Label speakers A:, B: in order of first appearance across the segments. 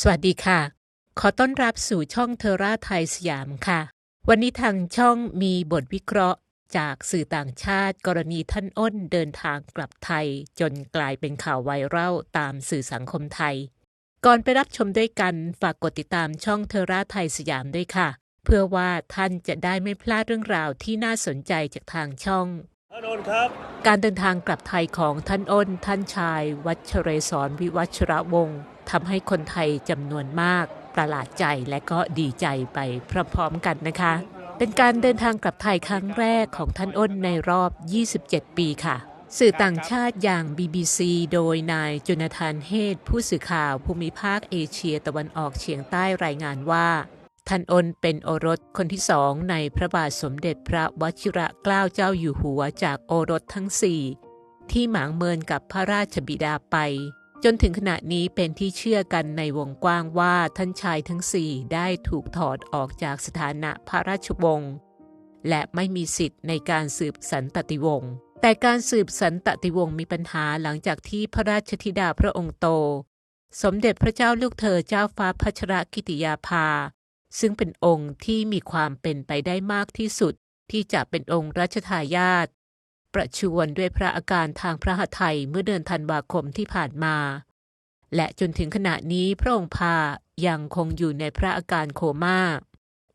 A: สวัสดีค่ะ ขอต้อนรับสู่ช่องเทอร่าไทยสยามค่ะ วันนี้ทางช่องมีบทวิเคราะห์จากสื่อต่างชาติ กรณีท่านอ้นเดินทางกลับไทย จนกลายเป็นข่าวไวรัลตามสื่อสังคมไทย ก่อนไปรับชมด้วยกันฝากกดติดตามช่องเทอร่าไทยสยามด้วยค่ะ เพื่อว่าท่านจะได้ไม่พลาดเรื่องราวที่น่าสนใจจากทางช่อง
B: ท่านโอนครับ
A: การเดินทางกลับไทยของท่านอ้น ท่านชาย วัชเรศรวิวัชระวงศ์ ทำให้คนไทยจำนวนมากประหลาดใจและก็ดีใจไปพร้อมๆกันนะคะ เป็นการเดินทางกลับไทยครั้งแรกของท่านอ้นในรอบ 27 ปีค่ะ สื่อต่างชาติอย่าง BBC โดยนายโจนาธานเฮดผู้สื่อข่าวภูมิภาคเอเชียตะวันออกเฉียงใต้รายงานว่าท่านอ้นเป็นโอรสคนที่สองในพระบาทสมเด็จพระวชิระเกล้าเจ้าอยู่หัวจากโอรสทั้งสี่ที่หมางเมินกับพระราชบิดาไป จนถึงขณะนี้เป็นที่เชื่อกันในวงกว้างว่าท่านชายทั้งสี่ได้ถูกถอดออกจากสถานะพระราชวงศ์และไม่มีสิทธิ์ในการสืบสันตติวงศ์แต่การสืบสันตติวงศ์มีปัญหาหลังจากที่พระราชธิดาพระองค์โต สมเด็จพระเจ้าลูกเธอเจ้าฟ้าพัชรกิติยาภา ซึ่งเป็นองค์ที่มีความเป็นไปได้มากที่สุดที่จะเป็นองค์รัชทายาท ประชวรด้วยพระอาการทางพระหัตถ์ไทยเมื่อเดือนธันวาคมที่ผ่านมา และจนถึงขณะนี้พระองค์พายังคงอยู่ในพระอาการโคม่า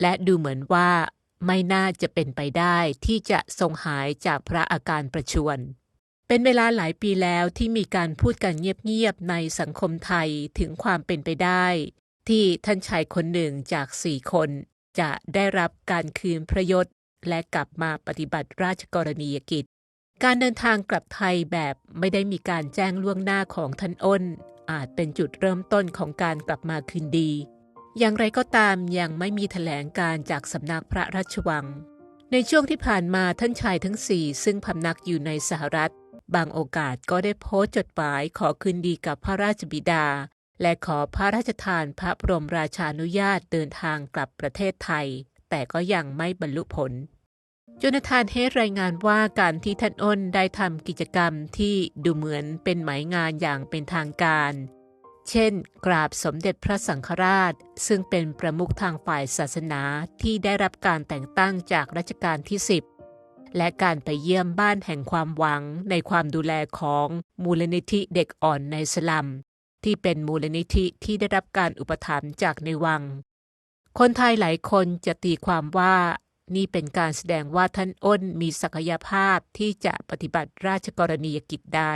A: และดูเหมือนว่าไม่น่าจะเป็นไปได้ที่จะทรงหายจากพระอาการประชวร เป็นเวลาหลายปีแล้วที่มีการพูดกันเงียบๆในสังคมไทยถึงความเป็นไปได้ ที่ท่านชายคนหนึ่งจากสี่คน จะได้รับการคืนพระยศและกลับมาปฏิบัติราชกรณียกิจ การเดินทางกลับไทยแบบไม่ได้มีการแจ้งล่วงหน้าของท่านอ้น อาจเป็นจุดเริ่มต้นของการกลับมาคืนดี อย่างไรก็ตามยังไม่มีแถลงการจากสำนักพระราชวัง ในช่วงที่ผ่านมาท่านชายทั้งสี่ซึ่งพำนักอยู่ในสหรัฐ บางโอกาสก็ได้โพสต์จดหมายขอคืนดีกับพระราชบิดา และขอพระราชทานพระบรมราชานุญาตเดินทางกลับประเทศไทย แต่ก็ยังไม่บรรลุผล โจนาธานเฮดรายงานว่าการที่ท่านอ้นได้ทำกิจกรรมที่ดูเหมือนเป็นหมายงานอย่างเป็นทางการ เช่น กราบสมเด็จพระสังฆราช ซึ่งเป็นประมุขทางฝ่ายศาสนาที่ได้รับการแต่งตั้งจากรัชกาลที่ 10 และการไปเยี่ยมบ้านแห่งความหวังในความดูแลของมูลนิธิเด็กอ่อนในสลัม ที่เป็นมูลนิธิที่ได้รับการอุปถัมภ์จากในวังคนไทยหลายคนจะตีความว่า นี่เป็นการแสดงว่าท่านอ้นมีศักยภาพที่จะปฏิบัติราชกรณียกิจได้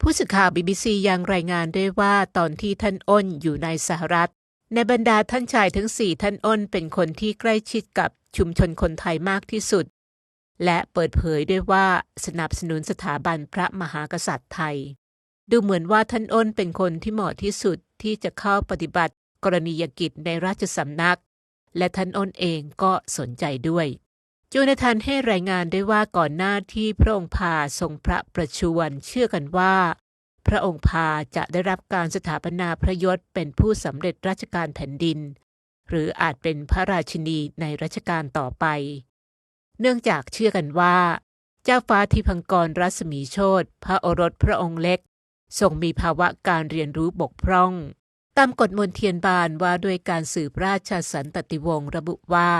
A: ผู้สื่อข่าว BBC ยังรายงานด้วยว่าตอนที่ท่านอ้นอยู่ในสหรัฐ ในบรรดาท่านชายทั้งสี่ท่านอ้นเป็นคนที่ใกล้ชิดกับชุมชนคนไทยมากที่สุด และเปิดเผยด้วยว่าสนับสนุนสถาบันพระมหากษัตริย์ไทย ดูเหมือนว่าท่านอ้นเป็นคนที่เหมาะที่สุดที่จะเข้าปฏิบัติกรณียกิจในราชสำนัก และท่านอ้นเองก็สนใจด้วยจูนาธานให้รายงานได้ว่าก่อนหน้าที่พระองค์พาทรงพระประชวรเชื่อกันว่า พระองค์พาจะได้รับการสถาปนาพระยศเป็นผู้สำเร็จราชการแผ่นดิน หรืออาจเป็นพระราชินีในรัชกาลต่อไป เนื่องจากเชื่อกันว่า เจ้าฟ้าทิพังกรรัศมีโชตพระโอรสพระองค์เล็กทรงมีภาวะการเรียนรู้บกพร่อง ตามกฎมนเทียนบานว่าด้วยการสืบราชสันตติวงศ์ระบุว่า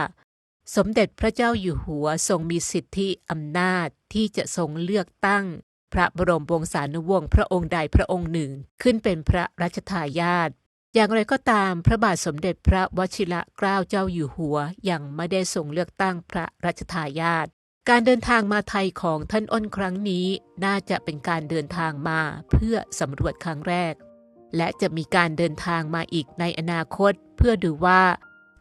A: สมเด็จพระเจ้าอยู่หัวทรงมีสิทธิอำนาจที่จะทรงเลือกตั้ง พระบรมวงศานุวงศ์พระองค์ใดพระองค์หนึ่งขึ้นเป็นพระราชทายาทอย่างไรก็ตามพระบาทสมเด็จพระวชิระเกล้าเจ้าอยู่หัวยังไม่ได้ทรงเลือกตั้งพระราชทายาทการเดินทางมาไทยของท่านอ้นครั้งนี้ น่าจะเป็นการเดินทางมาเพื่อสำรวจครั้งแรก และจะมีการเดินทางมาอีกในอนาคต เพื่อดูว่า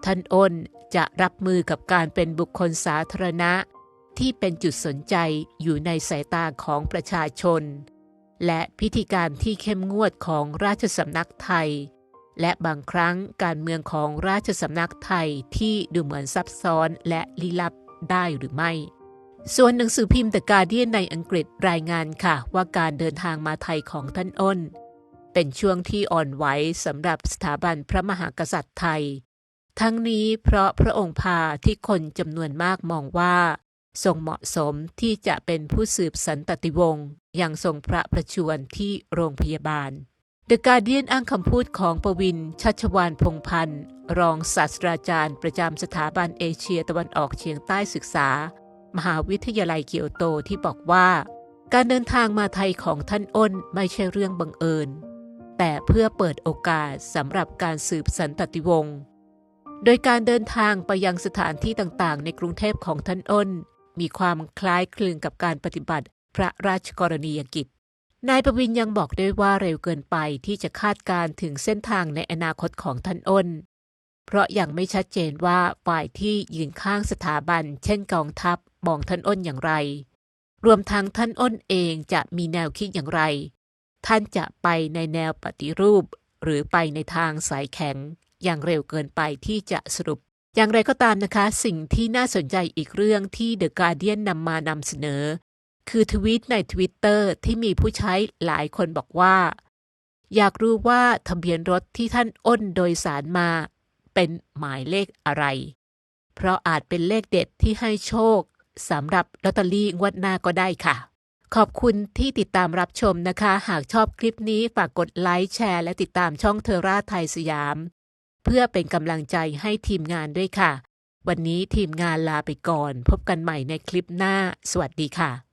A: ท่านอ้นจะรับมือกับการเป็นบุคคลสาธารณะ ที่เป็นจุดสนใจอยู่ในสายตาของประชาชน และพิธีการที่เข้มงวดของราชสำนักไทย และบางครั้งการเมืองของราชสำนักไทยที่ดูเหมือนซับซ้อนและลี้ลับได้หรือไม่ส่วนหนังสือพิมพ์ The Guardian ในอังกฤษรายงานค่ะ ว่าการเดินทางมาไทยของท่านอ้น เป็นช่วงที่อ่อนไหวสำหรับสถาบันพระมหากษัตริย์ไทย ทั้งนี้เพราะพระองค์พาที่คนจำนวนมากมองว่า ทรงเหมาะสมที่จะเป็นผู้สืบสันตติวงศ์ยังทรงพระประชวรที่โรงพยาบาล The Guardian อ้างคำพูดของประวินชัชวานพงพันธ์รองศาสตราจารย์ประจำสถาบันเอเชียตะวันออกเฉียงใต้ศึกษา มหาวิทยาลัยเกียวโตที่บอกว่า การเดินทางมาไทยของท่านอ้นไม่ใช่เรื่องบังเอิญ แต่เพื่อเปิดโอกาสสำหรับการสืบสันตติวงศ์ โดยการเดินทางไปยังสถานที่ต่างๆ ในกรุงเทพของท่านอ้น มีความคล้ายคลึงกับการปฏิบัติพระราชกรณียกิจ นายประวินยังบอกด้วยว่าเร็วเกินไปที่จะคาดการณ์ถึงเส้นทางในอนาคตของท่านอ้น เพราะยังไม่ชัดเจนว่าฝ่ายที่ยืนข้างสถาบัน เช่นกองทัพมองท่านอ้นอย่างไร รวมทั้งท่านอ้นเองจะมีแนวคิดอย่างไร ท่านจะไปในแนวปฏิรูป หรือไปในทางสายแข็ง อย่างเร็วเกินไปที่จะสรุป อย่างไรก็ตามนะคะ สิ่งที่น่าสนใจอีกเรื่องที่ The Guardian นำมานำเสนอ คือทวีตใน Twitter ที่มีผู้ใช้หลายคนบอกว่า อยากรู้ว่าทะเบียนรถที่ท่านอ้นโดยสารมา เป็นหมายเลขอะไร เพราะอาจเป็นเลขเด็ดที่ให้โชคสำหรับลอตเตอรี่งวดหน้าก็ได้ค่ะ ขอบคุณที่ติดตามรับชมนะคะ หากชอบคลิปนี้ฝากกดไลค์แชร์ และติดตามช่องเทอร่าไทยสยาม เพื่อเป็นกำลังใจให้ทีมงานด้วยค่ะ วันนี้ทีมงานลาไปก่อน พบกันใหม่ในคลิปหน้า สวัสดีค่ะ